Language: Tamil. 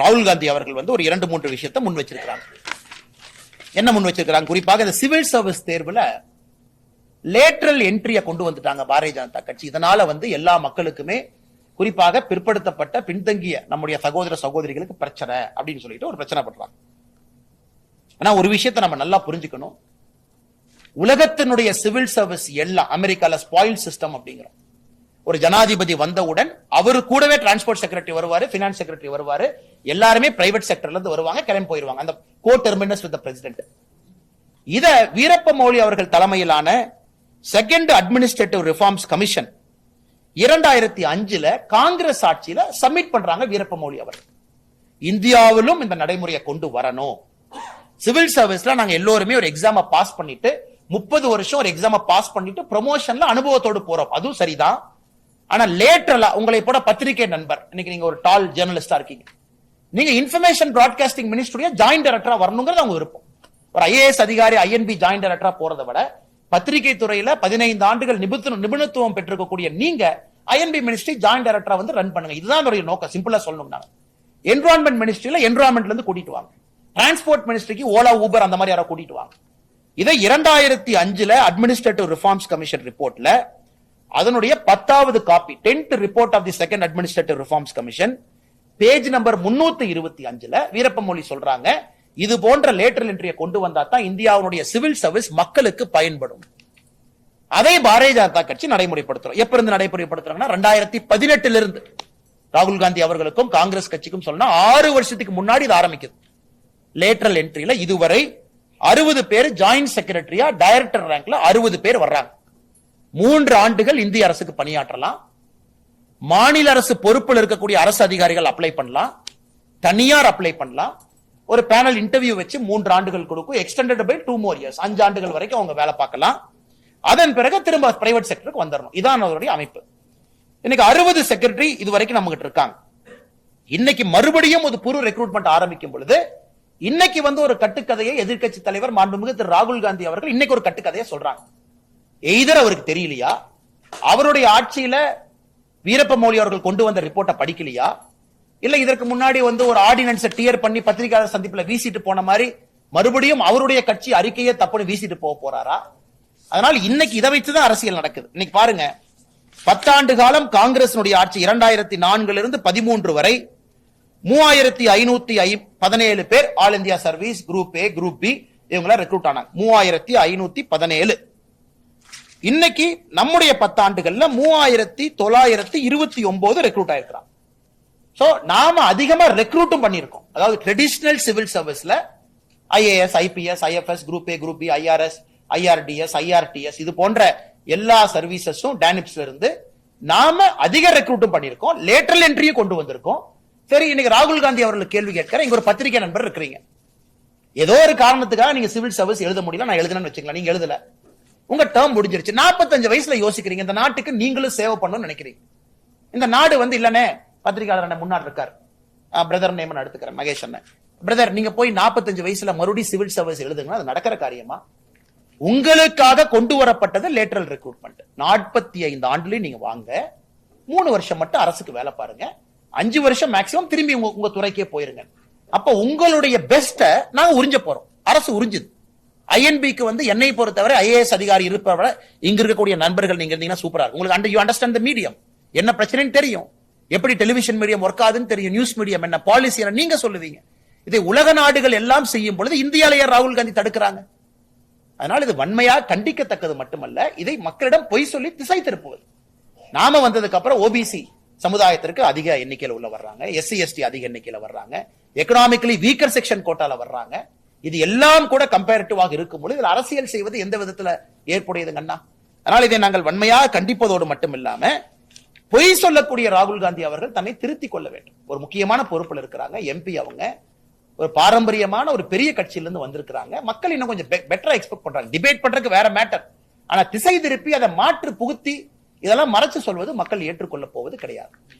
ராகுல் காந்தி அவர்கள் வந்து ஒரு இரண்டு மூன்று விஷயத்தை முன் வச்சிருக்கிறாங்க. என்ன முன் வச்சிருக்கிறாங்க? குறிப்பாக இந்த சிவில் சர்வீஸ் தேர்வுல லேட்ரல் என்ட்ரியை கொண்டு வந்துட்டாங்க பாரதிய ஜனதா கட்சி. இதனால வந்து எல்லா மக்களுக்குமே குறிப்பாக பிற்படுத்தப்பட்ட பின்தங்கிய நம்முடைய சகோதர சகோதரிகளுக்கு பிரச்சனை அப்படின்னு சொல்லிட்டு ஒரு பிரச்சனை பண்றாங்க. ஆனா ஒரு விஷயத்த நம்ம நல்லா புரிஞ்சுக்கணும். உலகத்தினுடைய சிவில் சர்வீஸ் எல்லாம் அமெரிக்கால ஸ்பாயில் சிஸ்டம் அப்படிங்கிறோம். ஒரு ஜனாதிபதி வந்தவுடன் அவரு கூடவே டிரான்ஸ்போர்ட் செக்ரட்டரி வருவாரு பினான்ஸ் செக்ரட்டரி வருவாரு. எல்லாருமே பிரைவேட் செக்டர்ல இருந்து வருவாங்க கிளம்பி போயிருவாங்க. அந்த கோ டெர்மினஸ் வித் பிரசிடென்ட் இத வீரப்ப மொழி அவர்கள் தலைமையிலான செகண்ட் அட்மினிஸ்ட்ரேட்டிவ் ரிஃபார்ம்ஸ் கமிஷன் இரண்டாயிரத்தி அஞ்சுல காங்கிரஸ் ஆட்சியில சப்மிட் பண்றாங்க வீரப்ப மொழி அவர் இந்தியாவிலும் இந்த நடைமுறையை கொண்டு வரணும். சிவில் சர்வீஸ்ல நாங்க எல்லோருமே ஒரு எக்ஸாம பாஸ் பண்ணிட்டு முப்பது வருஷம் ஒரு எக்ஸாம பாஸ் பண்ணிட்டு ப்ரொமோஷன்ல அனுபவத்தோடு போறோம். அதுவும் சரிதான். ஆனா லேட்டரலா உங்களை போட பத்திரிகை நண்பர். இன்னைக்கு நீங்க ஒரு டால் ஜேர்னலிஸ்டா இருக்கீங்க. நீங்க இன்ஃபர்மேஷன் பிராட்காஸ்டிங் மினிஸ்ட்ரியா ஜாயின் டைரக்டரா வரணுங்கிறது அவங்க விருப்பம். ஒரு ஐஏஎஸ் அதிகாரி ஐஎன்பி ஜாயின் டைரக்டரா போறதை விட பத்திரிகை துறையில பதினைந்து ஆண்டுகள் நிபுண நிபுணத்துவம் பெற்றிருக்கக்கூடிய நீங்க ஐஎன்பி மினிஸ்ட்ரி ஜாயின் டைரக்டரா வந்து ரன் பண்ணுங்க. இதுதான் என்னுடைய நோக்கம். சிம்பிளா சொல்லணும்னா. என்விரான்மெண்ட் மினிஸ்ட்ரியில என்வரான்மெண்ட்ல இருந்து கூட்டிட்டு வாங்க. டிரான்ஸ்போர்ட் மினிஸ்ட்ரிக்கு ஓலா ஊபர் அந்த மாதிரி யாரோ கூட்டிட்டு வாங்க. இதை இரண்டாயிரத்தி அஞ்சுல அட்மினிஸ்ட்ரேட்டிவ் ரிஃபார்ம்ஸ் கமிஷன் ரிப்போர்ட்ல அதனுடைய பத்தாவது copy tenth report of the second administrative reforms commission page number முன்னூத்தி இருபத்தி அஞ்சுல வீரப்பமொழி சொல்றாங்க இது போன்ற லேட்டரல் என்ட்ரியை கொண்டு வந்தா தான் இந்தியாவுடைய சிவில் சர்வீஸ் மக்களுக்கு பயன்படும். அதை பாரதிய ஜனதா கட்சி நடைமுறைப்படுத்துறோம். எப்ப இருந்து நடைமுறைப்படுத்துறாங்கன்னா ரெண்டாயிரத்தி பதினெட்டுல இருந்து. ராகுல் காந்தி அவர்களுக்கும் காங்கிரஸ் கட்சிக்கும் சொன்னா ஆறு வருஷத்துக்கு முன்னாடி இது ஆரம்பிக்குது. லேட்டரல் என்ட்ரியில இதுவரை அறுபது பேர் ஜாயிண்ட் செக்ரட்டரியா டைரக்டர் ரேங்க்ல அறுபது பேர் வர்றாங்க. மூன்று ஆண்டுகள் இந்திய அரசுக்கு பணியாற்றலாம். மாநில அரசு பொறுப்பில் இருக்கக்கூடிய அரசு அதிகாரிகள் அப்ளை பண்ணலாம். தனியார் அப்ளை பண்ணலாம். ஒரு பேனல் இன்டர்வியூ வச்சு மூன்று ஆண்டுகள் கொடுக்கும். Extended by two more years அஞ்சு ஆண்டுகள் வரைக்கும் அவங்க வேலை பார்க்கலாம். அதன் பிறகு திரும்ப பிரைவேட் செக்டருக்கு வந்துடணும் இதான் அவருடைய அமைப்பு. இன்னைக்கு அறுபது செக்ரட்டரி இது வரைக்கும் நம்ம கிட்ட இருக்காங்க. இன்னைக்கு மறுபடியும் ஒரு புது ரெக்ரூட்மெண்ட் ஆரம்பிக்கும் பொழுது இன்னைக்கு வந்து ஒரு கட்டுக்கதையை எதிர்கட்சி தலைவர் மாண்புமிகு திரு ராகுல் காந்தி அவர்கள் இன்னைக்கு ஒரு கட்டுக்கதையை சொல்றாங்க. எய்தர் அவருக்கு தெரியலையா? அவருடைய ஆட்சியில வீரப்ப மொழி அவர்கள் கொண்டு வந்த ரிப்போர்ட்டை படிக்கலையா? இல்ல இதற்கு முன்னாடி வந்து ஒரு ஆர்டினன்ஸை டியர் பண்ணி பத்திரிகையாளர் சந்திப்புல வீசிட்டு போன மாதிரி மறுபடியும் அவருடைய கட்சி அறிக்கையை தப்புன்னு வீசிட்டு போக போறாரா? அதனால இன்னைக்கு இதை வைத்துதான் அரசியல் நடக்குது. இன்னைக்கு பாருங்க. பத்தாண்டு காலம் காங்கிரசினுடைய ஆட்சி இரண்டாயிரத்தி நான்குல இருந்து பதிமூன்று வரை மூவாயிரத்தி ஐநூத்தி ஐ பதினேழு பேர் all India service group A group B இவங்கள ரெக்ரூட் ஆனாங்க. மூவாயிரத்தி ஐநூத்தி பதினேழு. இன்னைக்கு நம்முடைய பத்தாண்டுகள்ல மூவாயிரத்தி தொள்ளாயிரத்தி இருபத்தி ஒன்பது ரெக்ரூட் ஆயிருக்கிறான். ஸோ நாம அதிகமா ரெக்ரூட்டும் பண்ணியிருக்கோம். அதாவது ட்ரெடிஷ்னல் சிவில் சர்வீஸ்ல IAS IPS IFS group A group B IRS IRTS IRTS இது போன்ற எல்லா சர்வீசஸும் டேனிப்ஸ்ல இருந்து நாம அதிக ரெக்ரூட்டும் பண்ணியிருக்கோம். லேட்டரல் என்ட்ரியும் கொண்டு வந்திருக்கோம். சரி இன்னைக்கு ராகுல் காந்தி அவர்களுக்கு கேள்வி கேட்கிறேன் இங்க ஒரு பத்திரிகை நண்பர் இருக்கிறீங்க. ஏதோ ஒரு காரணத்துக்காக நீங்க சிவில் சர்வீஸ் எழுத முடியல நான் எழுதுனேன்னு வச்சுக்கலாம் நீங்க எழுதல. உங்க டேர்ம் முடிஞ்சிருச்சு. நாற்பத்தஞ்சு வயசுல யோசிக்கிறீங்க. இந்த நாட்டுக்கு நீங்களும் சேவை பண்ணணும்னு நினைக்கிறீங்க. இந்த நாடு வந்து இல்லனே பத்திரிகையாளர் அண்ணன் முன்னாடி இருக்கார். பிரதர் நேம் எடுத்துக்கிறேன் மகேஷ் அண்ணன். பிரதர் நீங்க போய் நாற்பத்தஞ்சு வயசுல மறுபடியும் சிவில் சர்வீஸ் எழுதுங்கன்னா அது நடக்கிற காரியமா? உங்களுக்காக கொண்டு வரப்பட்டது லேட்டரல் ரெக்ரூட்மெண்ட் நாற்பத்தி ஐந்து ஆண்டுலயும் நீங்க வாங்க. மூணு வருஷம் மட்டும் அரசுக்கு வேலை பாருங்க. அஞ்சு வருஷம் மேக்சிமம் திரும்பி உங்க உங்க துறைக்கே போயிருங்க. அப்ப உங்களுடைய பெஸ்ட நாங்க உறிஞ்ச போறோம். அரசு உறிஞ்சுது. ஐஎன்பிக்கு வந்து என்னை பொறுத்தவரை ஐஏஎஸ் அதிகாரி இருப்பவரை இங்க இருக்கக்கூடிய நண்பர்கள் நீங்க இருந்தீங்கன்னா சூப்பரா இருக்கும். உங்களுக்கு under you understand the medium என்ன பிரச்சனைன்னு தெரியும். எப்படி டெலிவிஷன் மீடியம் ஒர்க் ஆகுதுன்னு தெரியும். நியூஸ் மீடியம் என்ன பாலிசி என்ன நீங்க சொல்லுவீங்க. இதை உலக நாடுகள் எல்லாம் செய்யும் பொழுது இந்தியாலேயே ராகுல் காந்தி தடுக்கிறாங்க? அதனால இது வன்மையா கண்டிக்கத்தக்கது மட்டுமல்ல இதை மக்களிடம் பொய் சொல்லி திசை திருப்புவது. நாம வந்ததுக்கு அப்புறம் ஓபிசி சமுதாயத்திற்கு அதிக எண்ணிக்கையில் உள்ள வர்றாங்க. எஸ்சி எஸ்டி அதிக எண்ணிக்கையில் வர்றாங்க. எக்கனாமிக்கலி வீக்கர் செக்ஷன் கோட்டால வர்றாங்க. இது எல்லாம் கூட கம்பேரிட்டிவாக இருக்கும் பொழுது இதில் அரசியல் செய்வது எந்த விதத்துல ஏற்புடையதுங்கண்ணா அதனால் இதை நாங்கள் வன்மையாக கண்டிப்பதோடு மட்டும் இல்லாம பொய் சொல்லக்கூடிய ராகுல் காந்தி அவர்கள் தன்னை திருத்திக் கொள்ள வேண்டும். ஒரு முக்கியமான பொறுப்பில் இருக்கிறாங்க. எம்பி அவங்க. ஒரு பாரம்பரியமான ஒரு பெரிய கட்சியிலிருந்து வந்திருக்கிறாங்க. மக்கள் இன்னும் கொஞ்சம் பெட்டரா எக்ஸ்பெக்ட் பண்றாங்க. டிபேட் பண்றதுக்கு வேற மேட்டர் ஆனா திசை திருப்பி அதை மாற்று புகுத்தி இதெல்லாம் மறைச்சு சொல்வது மக்கள் ஏற்றுக்கொள்ள போவது கிடையாது.